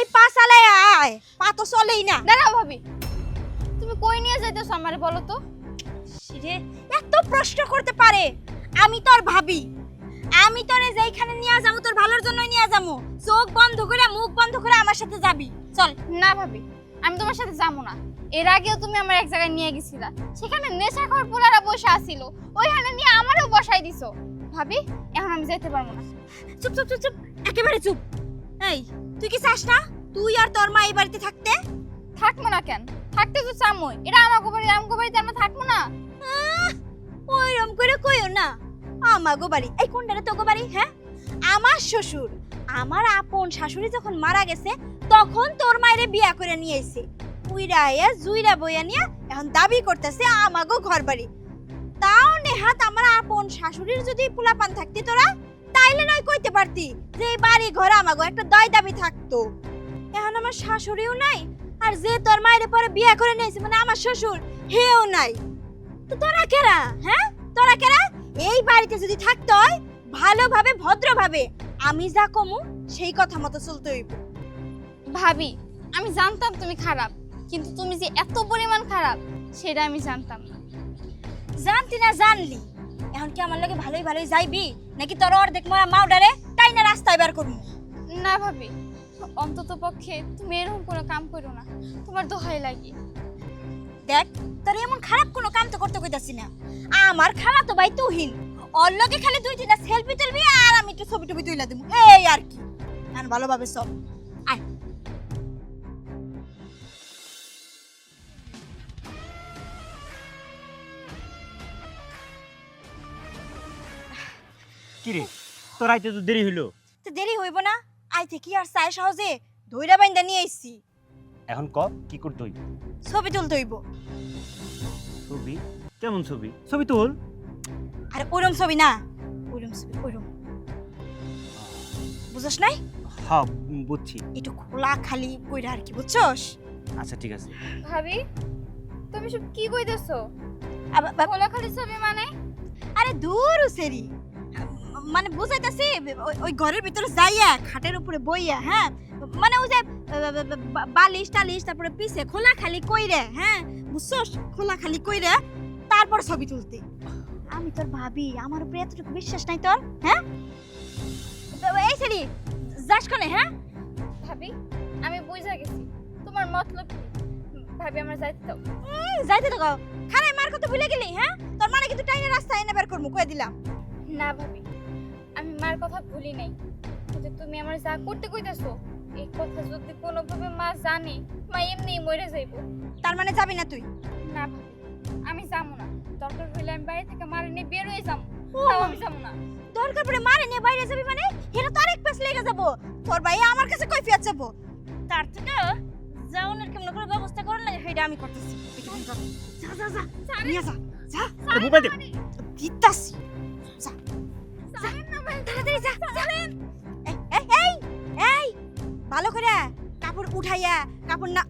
তাড়াতাড়ি পা চালাই আয়। পা তো চলেই না। দাঁড়াও ভাবি। তুমি কই নিয়ে যাইতেছো আমারে বলো তো? রে এত প্রশ্ন করতে পারে। আমি তোর ভাবি। আমি তোরে যেইখানে নিয়ে যাব তোর ভালোর জন্যই নিয়ে যাব। চোখ বন্ধ করে মুখ বন্ধ করে আমার সাথে যাবি। চল। না ভাবি আমি তোমার সাথে যাব না। এর আগেও তুমি আমার এক জায়গায় নিয়ে গেছিলা। সেখানে নেশাখোর পোলারা বসে আসিল। ওইখানে নিয়ে আমারও বসাই দিছো। ভাবি এখন আমি যেতে পারব না। চুপ চুপ চুপ চুপ। একেবারে চুপ। এই তুই কি চাস না? তুই আর তোর মা এই বাড়িতে থাকতে? থাকব না কেন? থাকতে তো চামই এটা আমার বাড়ি আমার বাড়িতে আমরা থাকব না। ওইরকম করে কইও না। আমাগো বাড়ি। এই কোনটারে তোগো বাড়ি হ্যাঁ? আমার শ্বশুর আমার আপন শাশুড়ি যখন মারা গেছে তখন তোর মায়েরে বিয়া করে নিয়ে এসে উইরা আয়া জুইরা বইয়া নিয়া এখন দাবি করতেছে আমাগো ঘর বাড়ি তাও নেহাত আমার আপন শাশুড়ির যদি পোলাপান থাকতি তোরা কইতে পারতি। যে এই বাড়ি ঘর আমাগো একটা দয় দাবি থাকতো। এখন আমার শাশুড়িও নাই আর যে তোর মায়ের পরে বিয়া করে নিয়েছে মানে আমার শ্বশুর হেও নাই। তো তোরা কেরা হ্যাঁ? তোরা কেরা? এই বাড়িতে যদি থাকতে হয় ভালোভাবে ভদ্রভাবে আমি যা কমু সেই কথা মতো চলতে হইব। ভাবি আমি জানতাম তুমি খারাপ কিন্তু তুমি যে এত পরিমাণ খারাপ সেটা আমি জানতাম না। জানতি না জানলি। এখন কি আমার লগে ভালোই ভালোই যাইবি? নাকি তোর অর্ধেক মরা মাউডারে তাই না রাস্তায় বার করব? না ভাবি অন্তত পক্ষে তুমি এরকম কোনো কাম করো না। তোমার দোহাই লাগি। দেখ তোর এমন খারাপ কোনো কাম তো করতে কইতাছি না। আমার খারাপ তো ভাই তুহিন। ওর লগে খালি দুই তিনটা সেলফি তুলবি আর আমি একটু ছবি টবি তুইলা দেবো এই আর কি। আর ভালোভাবে সব আয়। কিরে? তোর আইতে তো দেরি হইল। তো দেরি হইব না? আইতে কি আর চাই সহজে? ধইরা বাইন্দা নিয়ে আইছি। এখন ক কি করতে হইব? ছবি তুলতে হইব। ছবি? কেমন ছবি? ছবি তোল। আর ওরম ছবি না। ওরম ছবি ওরম। বুঝছ নাই? হ্যাঁ বুঝছি। একটু খোলা খালি কইরা আর কি বুঝছস? আচ্ছা ঠিক আছে। ভাবি তুমি সব কি কইতেছো? খোলা খালি ছবি মানে? আরে দূর সেরি মানে বুঝাইতেছি ওই- ঘরের ভিতরে যাইয়া খাটের উপরে বইয়া হ্যাঁ? মানে ওই যে বালিশ টালিশ তারপরে পিছে খোলা খালি কইরে হ্যাঁ? বুঝছস? খোলা খালি কইরে তারপর ছবি তুলতে। আমি তোর ভাবি আমার উপরে এতটুকু বিশ্বাস নাই তোর হ্যাঁ? এই সেরি যাস কনে হ্যাঁ? ভাবি আমি বুঝা গেছি। তোমার মতলব কি? ভাবি আমার যাইতে দাও। যাইতে গাও খারাই মার কথা ভুলে গেলি হ্যাঁ? তোর মানে কিন্তু টাইনে রাস্তা এনে বের করমু কয়ে দিলাম। না ভাবি আমি মার কথা ভুলি নাই। কিন্তু তুমি আমার যা করতে কইতাছো এই কথা যদি কোনোভাবে মা জানে মা এমনি মরে যাইবো। তার মানে যাবি না তুই? না আমি যাব না। দরকার হইলে আমি বাড়ি থেকে মারে নিয়ে বের হয়ে যাব তাও আমি যাব না। দরকার পড়ে মারে নিয়ে বাইরে যাবি মানে? এটা তো আরেক পেস লেগে যাব। তোর ভাই আমার কাছে কৈফিয়ত যাব তার থেকে যাওনের কেমন করে ব্যবস্থা করেন না সেটা আমি করতেছি। যা যা যা। নিয়ে যা যা। আরে বুবাই দে। দিতাছি। ভাই তাড়াতাড়ি যা যা। এই এই এই ভালো করে কাপড় উঠাইয়া কাপড় না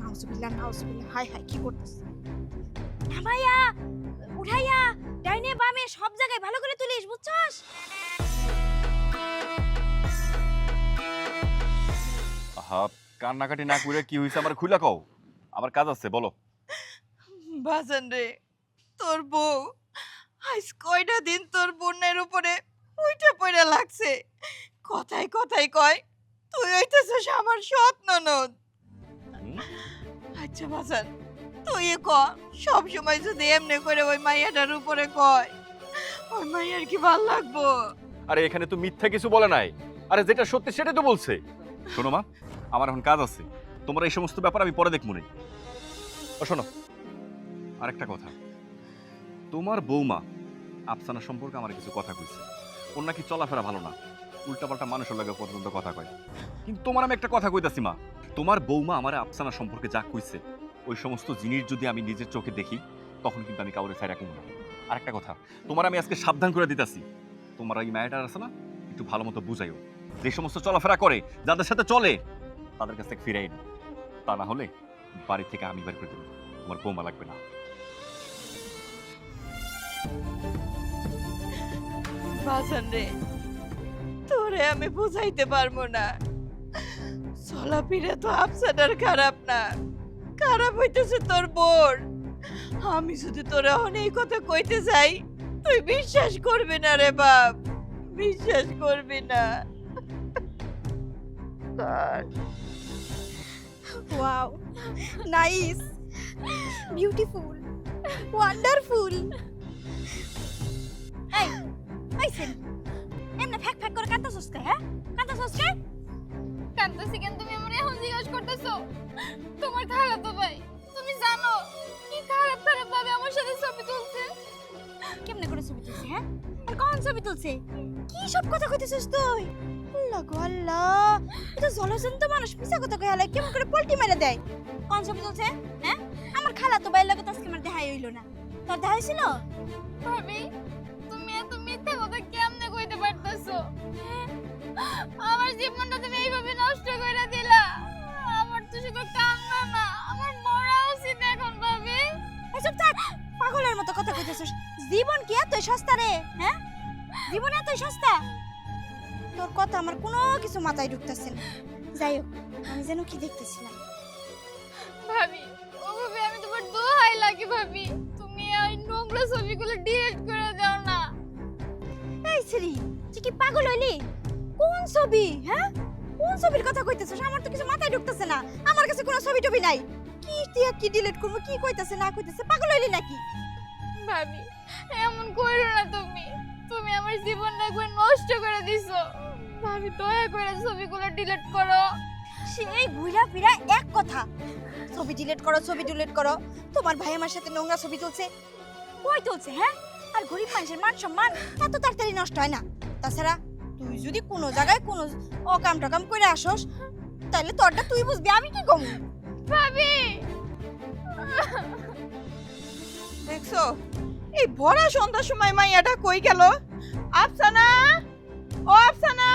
নাউজুবিল্লাহ নাউজুবিল্লাহ হাই হাই কি করতেছ? নামাইয়া উঠাইয়া ডাইনে বামে সব জায়গায় ভালো করে তুলিস বুঝছস? আহা কান্নাকাটি না করে কি হয়েছে আমার খুইলা কও? আমার কাজ আছে বলো। বাজান রে তোর বউ আজ কয়টা দিন তোর বোনের উপরে উইটা পড়ে লাগছে। কথায় কথায় কয় তুই হইতেছিস আমার সৎ ননদ। আচ্ছা বাজান তুই ক সব সময় যদি এমনি করে ওই মাইয়াটার উপরে কয় ওই মাইয়ার কি ভালো লাগবো? আরে এখানে তো মিথ্যা কিছু বলে নাই। আরে যেটা সত্যি সেটাই তো বলছে। শোনো মা আমার এখন কাজ আছে। তোমার এই সমস্ত ব্যাপার আমি পরে দেখব নে। ও শোনো আরেকটা কথা। তোমার বৌমা আফসানা সম্পর্কে আমার কিছু কথা কইছে। ওর নাকি চলাফেরা ভালো না। উল্টাপাল্টা মানুষের লাগে পর্যন্ত কথা কয়। কিন্তু তোমার আমি একটা কথা কইতাছি, মা। তোমার বৌমা আমার আফসানা সম্পর্কে যা কইছে, ওই সমস্ত জিনিস যদি আমি নিজের চোখে দেখি, তখন কিন্তু আমি কাউরে ফেরা কমব না। আরেকটা কথা, তোমার আমি আজকে সাবধান করে দিতাছি। তোমার এই মায়াটার আছে না, একটু ভালো মতো বুঝাইও। যে সমস্ত চলাফেরা করে, যাদের সাথে চলে, তাদের কাছ থেকে ফিরাই না তা না হলে বাড়ি থেকে আমি বের করে দেবো। তোমার বৌমা লাগবে না। বাজান রে তোরে আমি বুঝাইতে পারব না। চলাফিরে তো আফসানার খারাপ না। খারাপ হইতেছে তোর বোন আমি যদি তোর এই কথা কইতে চাই তুই বিশ্বাস করবি না রে বাপ। বিশ্বাস করবি না। Wow nice. Beautiful wonderful. এই এই সেন এমনে ফ্যাক ফ্যাক করে কান্তা সস্কে হ্যাঁ কান্তা সস্কে কাঁদতেছি কেন তুমি আমার এখন জিজ্ঞাসা করতেছো তোমার খারাপ তো ভাই তুমি জানো কি খারাপ খারাপ ভাবে আমার সাথে ছবি তুলছে কেমনে করে ছবি তুলছে হ্যাঁ আর কখন ছবি তুলছে কি সব কথা কইতেছিস তুই আল্লাহ গো আল্লাহ এটা জলজন্ত মানুষ মিছা কথা কই হালাই কেমন করে পল্টি মেরে দেয় কোন ছবি তুলছে হ্যাঁ আমার খালা তো বাইর লাগে তো আজকে আমার দেখাই হইল না তোর দেখা হয়েছিল ভাবি মিথ্যা কথা কেমনে কইতে পারতেছো? আমার জীবনটা তুমি এইভাবে নষ্ট করে দিলা। আমার তো শুধু কান্না না আমার মরা উচিত এখন ভাবি। এসব থাক পাগলের মতো কথা কইতেছিস। জীবন কি এত সস্তা রে হ্যাঁ? জীবন এত সস্তা। তোর কথা আমার কোনো কিছু মাথায় ঢুকতেছে না। যাই হোক আমি যেন কি দেখতেছিলাম ভাবি ও ভাবি আমি তোমার দোহাই লাগি ভাবি। তুমি ওই নোংরা ছবিগুলো ডিলিট করে দাও না তুই কি পাগল হইলি? কোন ছবি হ্যাঁ? কোন ছবির কথা কইতেছিস? আমার তো কিছু মাথায় ঢুকতেছে না। আমার কাছে কোনো ছবি টবি নাই। কি টিয়া কি ডিলিট করব? কি কইতাছে না কইতাছে? পাগল হইলি নাকি? ভাবি এমন কইরো না তুমি। তুমি আমার জীবনটা একবার নষ্ট করে দিছো। ভাবি দয়া করে ছবিগুলো ডিলিট করো। সেই ঘুরা ফিরা এক কথা। ছবি ডিলিট করো ছবি ডিলিট করো। তোমার ভাই আমার সাথে নোংরা ছবি তুলছে। কই তুলছে হ্যাঁ? আর গরিব মানুষের মান সম্মান এত তাড়াতাড়ি নষ্ট হয় না। তাছাড়া তুই যদি কোনো জায়গায় কোনো অকাম টকাম করে আসোস তাহলে তোরটা তুই বুঝবি আমি কি কম? ভাবি! দেখছ? এই ভরা সন্ধ্যার সময় মাইয়াটা কই গেল? আফসানা? ও আফসানা!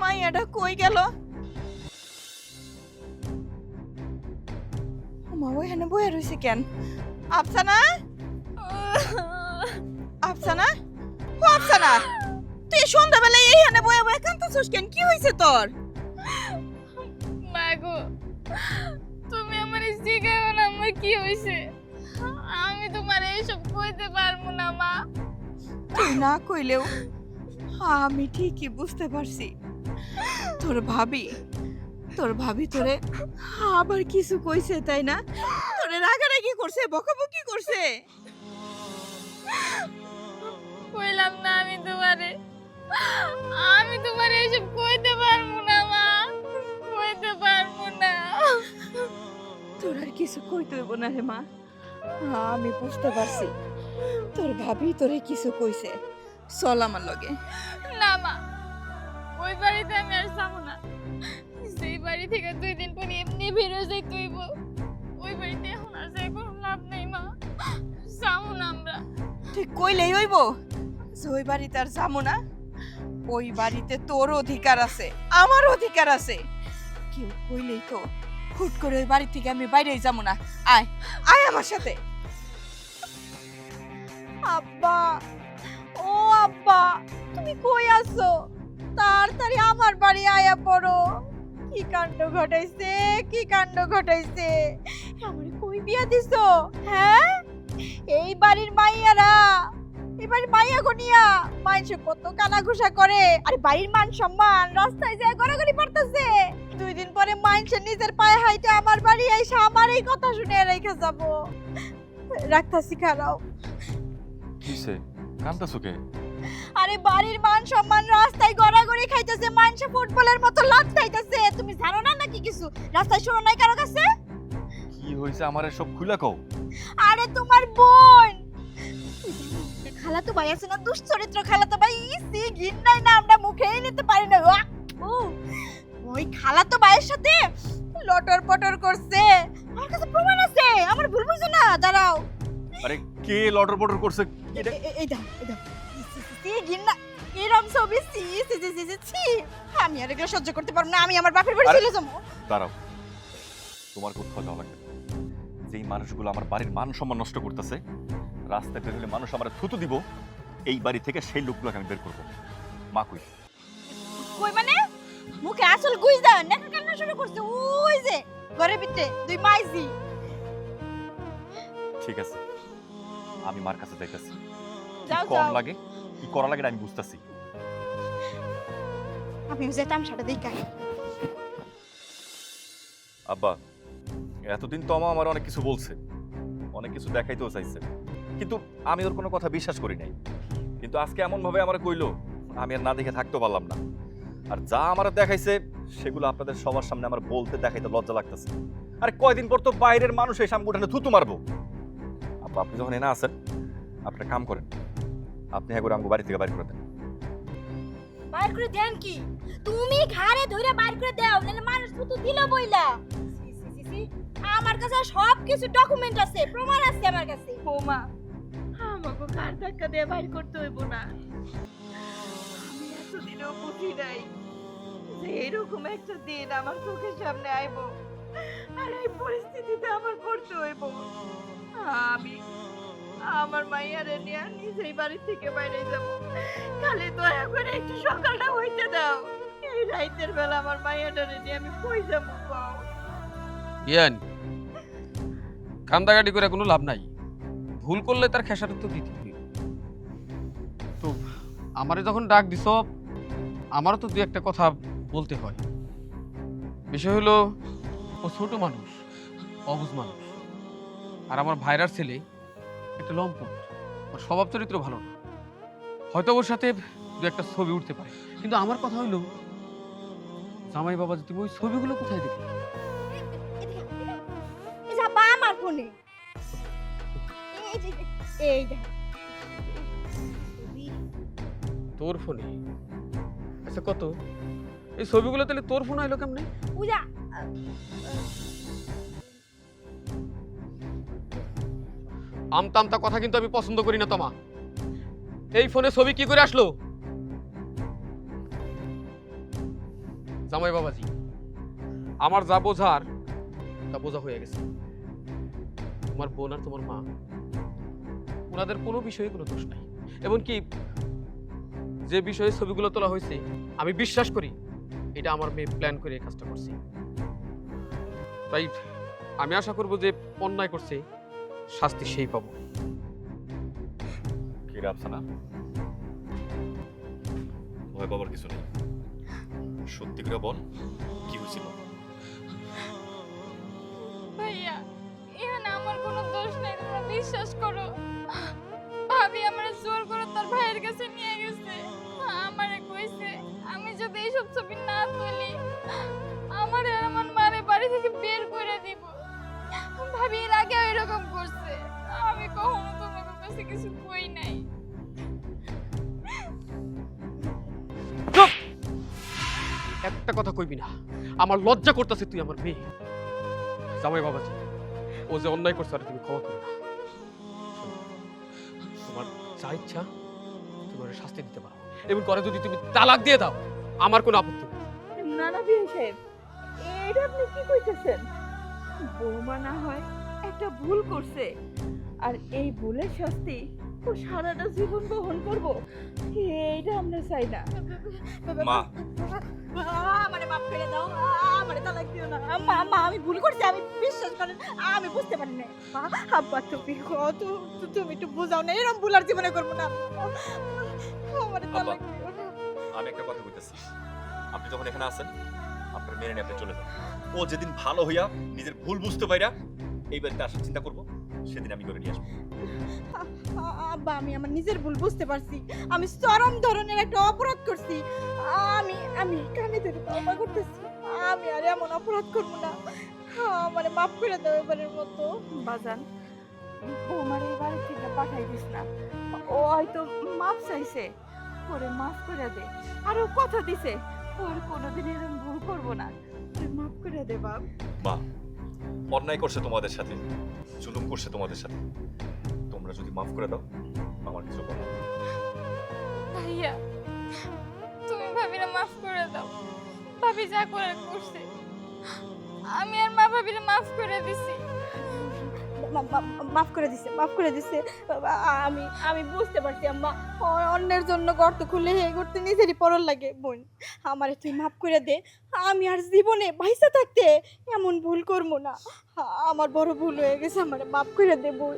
মাইয়াটা কই গেল? মা ওইখানে বয়ে রয়েছে কেন? আফসানা? আফসানা? ও আফসানা তুই সন্ধ্যাবেলায় এইখানে বয়ে বয়ে কাঁদতেছিস কেন? কি হয়েছে তোর? মাগো তুমি আমার জিগাও না আমার কি হইছে আমি তোমার এইসব কইতে পারব না মা। তুই না কইলেও আমি ঠিকই বুঝতে পারছি। তোর ভাবি তোর ভাবি তোরে আবার কিছু কইছে তাই না? তোরে রাগারাগি করছে বকাবকি করছে। কইলাম না আমি তোমারে। আমি তোমার এইসব কইতে পারব না মা। কইতে পারব না। তোর আর কিছু কইতে হইব না রে মা। আমি বুঝতে পারছি। তোর ভাবি তোরে কিছু কইছে। চল আমার লগে। না মা। ওই বাড়িতে আমি আর যাব না। সেই বাড়ি থেকে দুই দিন পরে এমনি বেরো যাই তুইব ওই বাড়িতে তুই কইলেই হইব। যে ওই বাড়িতে আর যাব না। ওই বাড়িতে তোর অধিকার আছে, আমার অধিকার আছে। কেউ কইলেই তো হুট করে ওই বাড়ি থেকে আমি বাইরেই যাব না। আয় আয় আমার সাথে। আব্বা, ও আব্বা, তুমি কই আছো? তাড়াতাড়ি আমার বাড়ি আয়া পড়ো। কি কাণ্ড ঘটাইছে, কি কাণ্ড ঘটাইছে? আমারে কই বিয়া দিছো? হ্যাঁ? এই বাড়ির মাইয়ারা এই বাড়ির মাইয়া গনিয়া মাইনসে কত কানাঘুষা করে। আর বাড়ির মান সম্মান রাস্তায় যায় গড়াগড়ি পড়তেছে দুই দিন পরে মাইনসে নিজের পায়ে হাইটা আমার বাড়ি এসে আমার এই কথা শুনে রেখে যাব। রাখতাছি খারাও। কিসে কান্দাছো কে? আরে বাড়ির মান সম্মান রাস্তায় গড়াগড়ি খাইতেছে মানুষে ফুটবলের মতো লাট খাইতেছে। তুমি জানো না নাকি কিছু? রাস্তায় শোনো নাই কারও কাছে? হয়েছে আমার সব খুলে কও। আরে তোমার বোন! খালা তো ভাই আছে না দুশ্চরিত্র খালা তো ভাই ইসি ঘিন্নাই না আমরা মুখেই নিতে পারি না। ওই খালা তো ভাইয়ের সাথে লটর পটর করছে। আমার কাছে প্রমাণ আছে আমার ভুল বুঝো না দাঁড়াও। আরে কে লটর পটর করছে? এই দাও এই দাও। সি, সি, সি, সি, ঘিন্না এরম ছবি সি সি সি সি, সি, আমি আর এগুলো সহ্য করতে পারব না আমি আমার বাপের বাড়ি চলে যাব। দাঁড়াও। তোমার কোথাও যাওয়া লাগবে। যেই মানুষগুলো আমার বাড়ির মান সম্মান নষ্ট করতেছে রাস্তায় বের হলে মানুষ আমার থুতু দিব এই বাড়ি থেকে সেই লোকগুলোকে আমি বের করব। মা কই? কই মানে? মুখে আসল গুই দাও না শুরু করছে ওই যে ঘরের ভিতরে দুই মাইজি। ঠিক আছে আমি মার কাছে যাইতেছি। কম লাগে? কি করা লাগে আমি বুঝতেছি। আমি যেতাম সেটা দেখাই আব্বা এতদিন তো আমা আমার অনেক কিছু বলছে, অনেক কিছু দেখাইতেও চাইছে। কিন্তু আমি ওর কোনো কথা বিশ্বাস করি নাই। কিন্তু আজকে এমন ভাবে আমার কইলো, আমি আর না দেখে থাকতে পারলাম না। আর যা আমার দেখাইছে, সেগুলো আপনাদের সবার সামনে আমার বলতে দেখাইতে লজ্জা লাগতেছে। আর কয়দিন পর তো বাইরের মানুষ আমাকে উঠানে থুতু মারবো। আব্বা, আপনি যখন এনে আছেন আপনি কাম করেন। আপনি একবার আমাকে বাড়ি থেকে বাড়ি করে দেন। বাইর করে দেন কি? তুমি ঘাড়ে ধরে বাইর করে দাও, নাহলে মানুষ শুধু দিল বইলা। আমার কাছে সব কিছু ডকুমেন্ট আছে প্রমাণ আছে আমার কাছে। বৌমা আমাকে কার ধাক্কা দিয়ে বাইর করতে হইব না? আমি এতদিনেও বুঝি নাই যে এরকম একটা দিন আমার চোখের সামনে আইব আর এই পরিস্থিতিতে আমার পড়তে হইব। আমি আমার মাইয়ারে নিয়ে নিজেই বাড়ি থেকে বাইরে যাব। খালি দয়া করে একটু সকালটা হইতে দাও। এই রাইতের বেলা আমার মাইয়াটারে নিয়ে আমি কই যাব কও ইয়ান কান্দাকাটি করে কোনো লাভ নাই। ভুল করলে তার খেসারত তো দিতে। তো আমারে যখন ডাক দিছ, আমারও তো দু একটা কথা বলতে হয়। বিষয় হলো, ও ছোট মানুষ, অবুজ মানুষ। আর আমার ভাইরার ছেলে একটা লম্পট। ওর স্বভাব চরিত্র ভালো না। হয়তো ওর সাথে দু একটা ছবি উঠতে পারে। কিন্তু আমার কথা হইল জামাই বাবা যদি ওই ছবিগুলো কোথায় বা আমার ফোনে এই দেখ। তোর ফোনে? আচ্ছা কত? এই ছবিগুলো তাহলে তোর ফোন আইলো কেমনে? পূজা আমতা আমতা কথা কিন্তু আমি পছন্দ করি না তোমা। এই ফোনে ছবি কি করে আসলো? জামাই বাবাজি আমার যা বোঝার তা বোঝা হয়ে গেছে। তোমার বোন আর তোমার মা, ওনাদের কোনো বিষয়ে কোনো দোষ নাই। এমনকি যে বিষয়ে ছবিগুলো তোলা হয়েছে, আমি বিশ্বাস করি এটা আমার মেয়ে প্ল্যান করে এই কাজটা করছে। তাই আমি আশা করব যে অন্যায় করছে, শাস্তি সেই পাবো। কি ভয় পাবার কিছু নেই। সত্যি করে বল, কি হয়েছিল? বিশ্বাস করো, ভাবি আমার জোর করে তার ভাইয়ের কাছে নিয়ে গেছে। আমারে কইছে, আমি যদি এইসব ছবি না তুলি, আমার আর আমার মারে বাড়ি থেকে বের করে দিব। ভাবি এর আগে এরকম করছে। আমি কখনো তোমার কাছে কিছু কই নাই। একটা কথা কইবি না, আমার লজ্জা করতেছে তুই আমার মেয়ে। জামাই বাবাজি, ও যে অন্যায় করছে আর তুমি ক্ষমা করো না যা ইচ্ছা তুমি ওরে শাস্তি দিতে পারো। এবং করে যদি তুমি তালাক দিয়ে দাও আমার কোনো আপত্তি নেই। না না বিয়ে সাহেব এটা আপনি কি কইতেছেন? বৌমা না হয় একটা ভুল করছে। আর এই ভুলের শাস্তি ও সারাটা জীবন বহন করব। এইটা আমরা চাই না। মা। মানে মাফ করে দাও। আমারে তালাক দিও না। মা মা আমি ভুল করছি আমি বিশ্বাস করেন আমি বুঝতে পারি না আব্বা তুমি কত তুমি একটু বুঝাও না এরকম ভুল আর জীবনে করব না। আমারে তালাক দিও না। আমি একটা কথা কইতেছি আপনি যখন এখানে আছেন আপনার মেনে নিয়ে আপনি চলে যান। ও যেদিন ভালো হইয়া নিজের ভুল বুঝতে পাইরা এই বাড়িতে আসার চিন্তা করব সেদিন আমি করে নিয়ে আসব। আব্বা আমি আমার নিজের ভুল বুঝতে পারছি। আমি চরম ধরনের একটা অপরাধ করছি। আমি আমি কানে ধরে করতেছি। আমি আর এমন অপরাধ করব না। আমার মাফ করে দাও এবারের মতো। বাজান বৌমার এই বাড়ি থেকে পাঠাই দিস না। ও হয়তো মাপ চাইছে। ওরে মাফ করে দে। আর ও কথা দিছে। ওর কোনোদিন এরকম ভুল করব না। ওরে মাফ করে দে বাপ। মা অন্যায় করছে তোমাদের সাথে। জুলুম করছে তোমাদের সাথে। তোমরা যদি মাফ করে দাও আমার কিছু নেই। ভাইয়া তুমি ভাবিরা মাফ করে ভাবি যা করার করছে। আমি আর মা ভাবিরে মাফ করে দিছি। মাফ করে দিছে, মাফ করে দিছে। আমি আমি বুঝতে পারছি, আম্মা। অন্যের জন্য গর্ত খুলে হে করতে নিজেরই পরল লাগে, বোন। আমারে তুই মাফ করে দে। আমি আর জীবনে ভাইসা থাকতে এমন ভুল করব না। আমার বড় ভুল হয়ে গেছে, আমার মাফ করে দে, বোন।